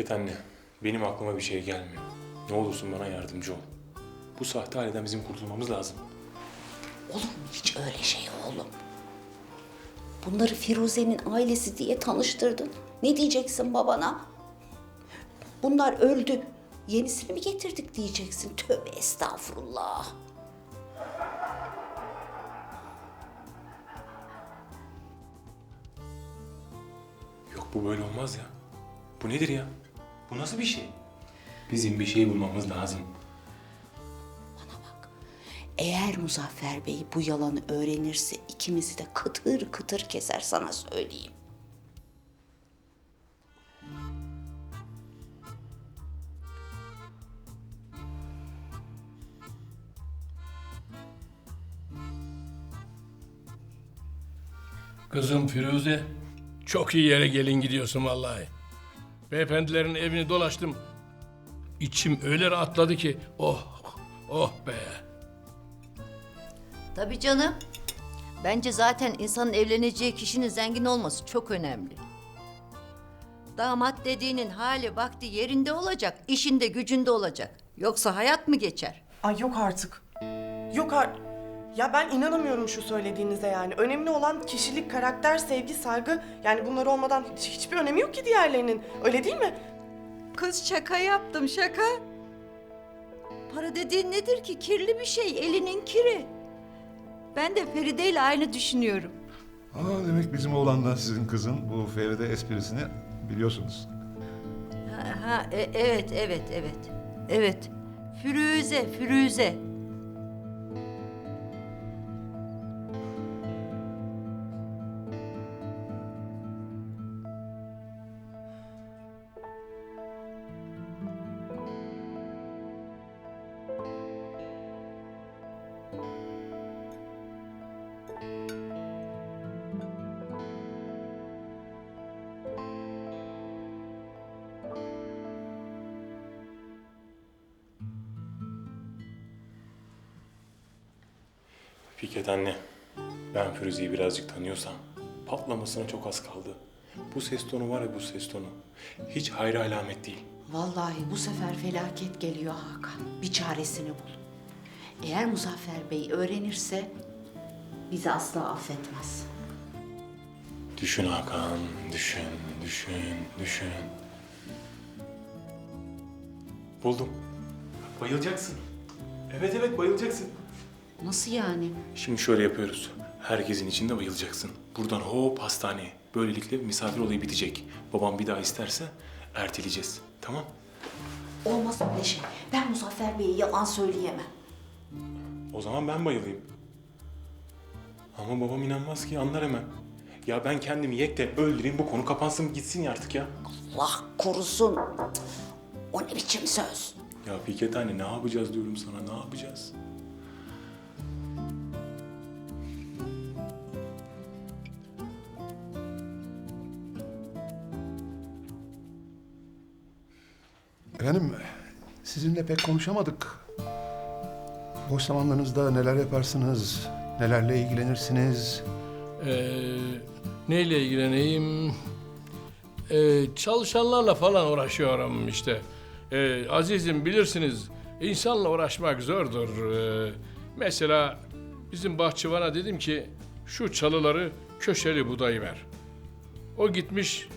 Fikret anne, benim aklıma bir şey gelmiyor. Ne olursun bana yardımcı ol. Bu sahte aileden bizim kurtulmamız lazım. Olur mu hiç öyle şey oğlum? Bunları Firuze'nin ailesi diye tanıştırdın. Ne diyeceksin babana? Bunlar öldü. Yenisini mi getirdik diyeceksin. Tövbe estağfurullah. Yok bu böyle olmaz ya. Bu nedir ya? Bu nasıl bir şey? Bizim bir şey bulmamız lazım. Eğer Muzaffer Bey bu yalanı öğrenirse ikimizi de kıtır kıtır keser sana söyleyeyim. Kızım Firuze, çok iyi yere gelin gidiyorsun vallahi. Beyefendilerin evini dolaştım. İçim öyle rahatladı ki, oh, oh be. Tabii canım. Bence zaten insanın evleneceği kişinin zengin olması çok önemli. Damat dediğinin hali vakti yerinde olacak, işinde gücünde olacak. Yoksa hayat mı geçer? Ay yok artık. Yok artık. Ya ben inanamıyorum şu söylediğinize yani. Önemli olan kişilik, karakter, sevgi, saygı. Yani bunlar olmadan hiç- hiçbir önemi yok ki diğerlerinin. Öyle değil mi? Kız şaka yaptım şaka. Para dediğin nedir ki? Kirli bir şey, elinin kiri. Ben de Feride ile aynı düşünüyorum. Aa, demek bizim oğlanla sizin kızın bu Feride esprisini biliyorsunuz. Ha, ha, e- evet, evet, evet. Evet. Firuze, Firuze. Fikret anne, ben Firuze'yi birazcık tanıyorsam patlamasına çok az kaldı. Bu ses tonu var ya bu ses tonu. Hiç hayra alamet değil. Vallahi bu sefer felaket geliyor Hakan. Bir çaresini bul. Eğer Muzaffer Bey öğrenirse bizi asla affetmez. Düşün Hakan, düşün, düşün, düşün. Buldum. Bayılacaksın. Evet evet bayılacaksın. Nasıl yani? Şimdi şöyle yapıyoruz. Herkesin içinde bayılacaksın. Buradan hop hastaneye. Böylelikle misafir olayı bitecek. Babam bir daha isterse erteleyeceğiz. Tamam? Olmaz öyle şey. Ben Muzaffer Bey'e yalan söyleyemem. O zaman ben bayılayım. Ama babam inanmaz ki anlar hemen. Ya ben kendimi yekte öldüreyim bu konu kapansın gitsin ya artık ya. Allah korusun. O ne biçim söz? Ya Fikret anne ne yapacağız diyorum sana ne yapacağız? Efendim, sizinle pek konuşamadık. Boş zamanlarınızda neler yaparsınız, nelerle ilgilenirsiniz? Ee, neyle ilgileneyim? Ee, çalışanlarla falan uğraşıyorum işte. Ee, azizim bilirsiniz, insanla uğraşmak zordur. Ee, mesela bizim bahçıvana dedim ki, şu çalıları köşeli budayı ver. O gitmiş,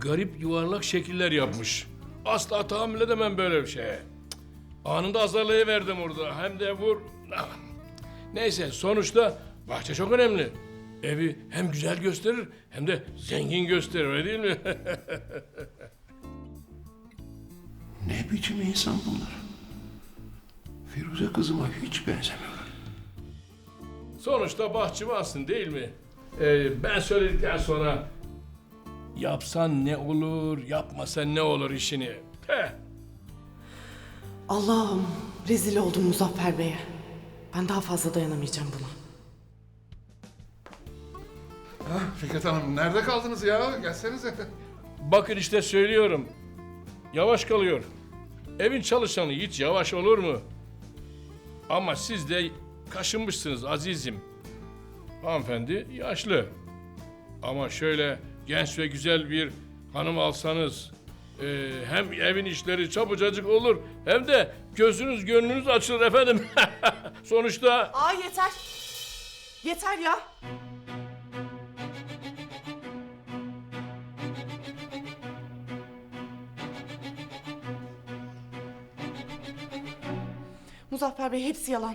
garip yuvarlak şekiller yapmış. Asla tahammül edemem böyle bir şeye. Anında azarlayıverdim orada. Hem de vur. Ah. Neyse sonuçta bahçe çok önemli. Evi hem güzel gösterir hem de zengin gösterir öyle değil mi? Ne biçim insan bunlar? Firuze kızıma hiç benzemiyorlar. Sonuçta bahçıvansın değil mi? Ee, ben söyledikten sonra yapsan ne olur, yapmasan ne olur işini. Heh. Allah'ım rezil oldum Muzaffer Bey'e. Ben daha fazla dayanamayacağım buna. Ha, Fikret Hanım, nerede kaldınız ya? Gelsenize. Bakın işte söylüyorum. Yavaş kalıyor. Evin çalışanı hiç yavaş olur mu? Ama siz de kaşınmışsınız azizim. Hanımefendi yaşlı. Ama şöyle genç ve güzel bir hanım alsanız, Ee, hem evin işleri çabucacık olur hem de gözünüz gönlünüz açılır efendim. Sonuçta Aa yeter. Yeter ya. Muzaffer Bey hepsi yalan.